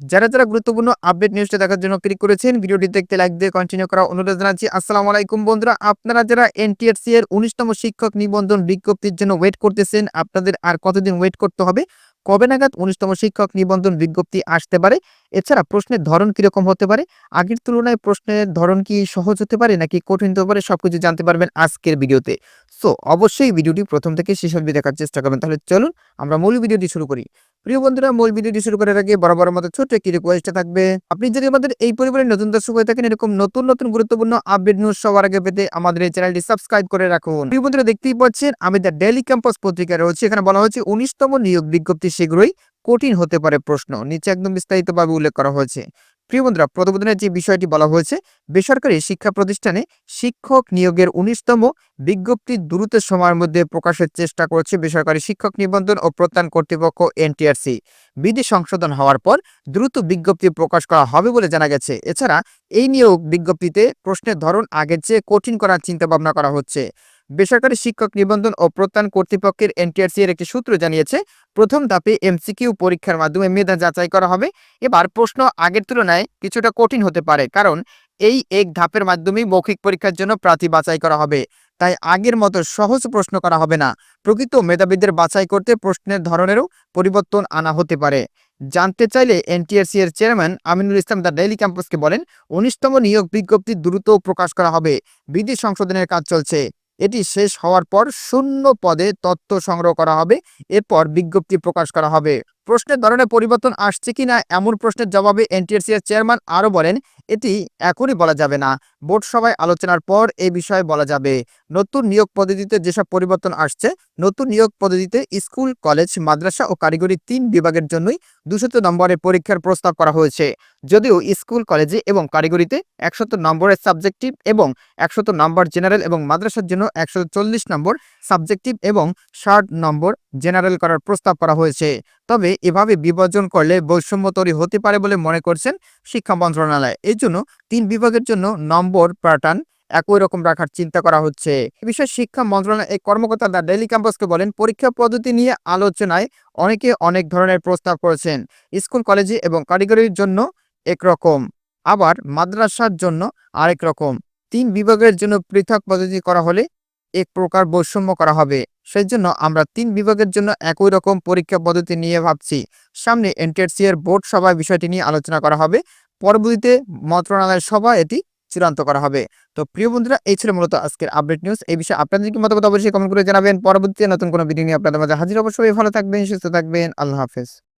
যারা যারা গুরুত্বপূর্ণ আপডেট নিউজটা দেখার জন্য ক্লিক করেছেন, ভিডিওটি দেখতে লাইক দিয়ে কন্টিনিউ করা অনুরোধ জানাচ্ছি। আসসালামু আলাইকুম বন্ধুরা, আপনারা যারা এনটিআরসি এর উনিশতম শিক্ষক নিবন্ধন বিজ্ঞপ্তির জন্য ওয়েট করতেছেন, আপনাদের আর কতদিন ওয়েট করতে হবে? কবে নাগাদ উনিশতম শিক্ষক নিবন্ধন বিজ্ঞপ্তি আসতে পারে? এছাড়া প্রশ্নের ধরন কীরকম হতে পারে? আগের তুলনায় প্রশ্নের ধরন কি সহজ হতে পারে, নাকি কঠিন হতে পারে, সবকিছু জানতে পারবেন আজকের ভিডিওতে। সো অবশ্যই ভিডিওটি প্রথম থেকে শেষ অবধি দেখার চেষ্টা করবেন। তাহলে চলুন আমরা মূল ভিডিওটি শুরু করি। প্রিয় বন্ধুরা, মূল ভিডিওটি শুরু করার আগে বরাবর মতো ছোট্ট একটি রিকোয়েস্ট থাকবে। আপনি যদি আমাদের এই পরিবারের নতুন দর্শক হয়ে থাকেন, এরকম নতুন নতুন গুরুত্বপূর্ণ আপডেট নিউজ সবার আগে পেতে আমাদের এই চ্যানেলটি সাবস্ক্রাইব করে রাখুন। প্রিয় বন্ধুরা, দেখতেই পাচ্ছেন, আমি দ্য ডেলি ক্যাম্পাস পত্রিকা রয়েছে। এখানে বলা হয়েছে, উনিশতম নিয়োগ বিজ্ঞপ্তি শীঘ্রই কঠিন হতে পারে প্রশ্ন। নিচে একদম বিস্তারিতভাবে উল্লেখ করা হয়েছে। প্রিয় বন্ধুরা প্রতিবেদনের যে বিষয়টি বলা হয়েছে, বেসরকারি শিক্ষা প্রতিষ্ঠানে শিক্ষক নিয়োগের উনিশতম বিজ্ঞপ্তি দ্রুত সময়ের মধ্যে প্রকাশের চেষ্টা করছে বেসরকারি শিক্ষক নিবন্ধন ও প্রত্যয়ন কর্তৃপক্ষ এনটিআরসি। বিধি সংশোধন হওয়ার পর দ্রুত বিজ্ঞপ্তি প্রকাশ করা হবে বলে জানা গেছে। এছাড়া এই নিয়োগ বিজ্ঞপ্তিতে প্রশ্নের ধরন, আগের চেয়ে কঠিন করার চিন্তা ভাবনা করা হচ্ছে। বেসরকারি শিক্ষক নিবন্ধন ও প্রত্যয়ন কর্তৃপক্ষের এনটিআরসি এর একটি সূত্র জানিয়েছে, প্রথম ধাপে এমসিকিউ পরীক্ষার মাধ্যমে মেধা যাচাই করা হবে। এবার প্রশ্ন আগের তুলনায় কিছুটা কঠিন হতে পারে, কারণ এই এক ধাপের মাধ্যমেই মৌখিক পরীক্ষার জন্য প্রার্থী বাছাই করা হবে। তাই আগের মতো সহজ প্রশ্ন করা হবে না। প্রকৃত মেধাবীদের বাছাই করতে প্রশ্নের ধরনেরও পরিবর্তন আনা হতে পারে। জানতে চাইলে এনটিআরসি এর chairman Aminul Islam the daily ক্যাম্পাসকে বলেন, উনিশতম নিয়োগ বিজ্ঞপ্তি দ্রুত প্রকাশ করা হবে। বিধি সংশোধনের কাজ চলছে। এটি শেষ হওয়ার পর শূন্য পদে তথ্য সংগ্রহ করা হবে, এরপর বিজ্ঞপ্তি প্রকাশ করা হবে। প্রশ্নের ধরনের পরিবর্তন আসছে কিনা এমন প্রশ্নের জবাবে এনটিআরসি এর চেয়ারম্যান আরও বলেন, এটি এখনই বলা যাবে না। বোর্ড সভায় আলোচনার পর এই বিষয়ে বলা যাবে, নতুন নিয়োগ পদ্ধতিতে যেসব পরিবর্তন আসছে, নতুন নিয়োগ পদ্ধতিতে স্কুল, কলেজ, মাদ্রাসা ও কারিগরি তিন বিভাগের জন্যই দুশত নম্বরের পরীক্ষার প্রস্তাব করা হয়েছে। যদিও স্কুল, কলেজে এবং কারিগরিতে একশত নম্বরের সাবজেক্টিভ এবং একশত নম্বর জেনারেল এবং মাদ্রাসার জন্য একশত নম্বর সাবজেক্টিভ এবং ষাট নম্বর জেনারেল করার প্রস্তাব করা হয়েছে। তবে এভাবে বিভাজন করলে বৈষম্য তৈরি হতে পারে বলে মনে করছেন শিক্ষা মন্ত্রণালয়। এই জন্য তিন বিভাগের জন্য নম্বর, প্যাটার্ন একই রকম রাখার চিন্তা করা হচ্ছে। এ বিষয়ে শিক্ষা মন্ত্রণালয় এই কর্মকর্তা দ্য ডেলি ক্যাম্পাসকে বলেন, পরীক্ষা পদ্ধতি নিয়ে আলোচনায় অনেকে অনেক ধরনের প্রস্তাব করেছেন। স্কুল, কলেজে এবং কারিগরির জন্য একরকম আবার মাদ্রাসার জন্য আরেক রকম। তিন বিভাগের জন্য পৃথক পদ্ধতি করা হলে এক প্রকার বৈষম্য করা হবে। সেই জন্য আমরা তিন বিভাগের জন্য একই রকম পরীক্ষা পদ্ধতি নিয়ে ভাবছি। সামনে এনটিআরসি এর বোর্ড সভায় বিষয়টি নিয়ে আলোচনা করা হবে। পরবর্তীতে মন্ত্রণালয়ের সভা এটি চূড়ান্ত করা হবে। তো প্রিয় বন্ধুরা, এই ছিল মূলত আজকের আপডেট নিউজ। এই বিষয়ে আপনাদের কি মতামত অবশ্যই কমেন্ট করে জানাবেন। পরবর্তীতে নতুন কোনো ভিডিও নিয়ে আপনাদের মাঝে হাজির অবশ্যই ভালো থাকবেন, সুস্থ থাকবেন। আল্লাহ হাফেজ।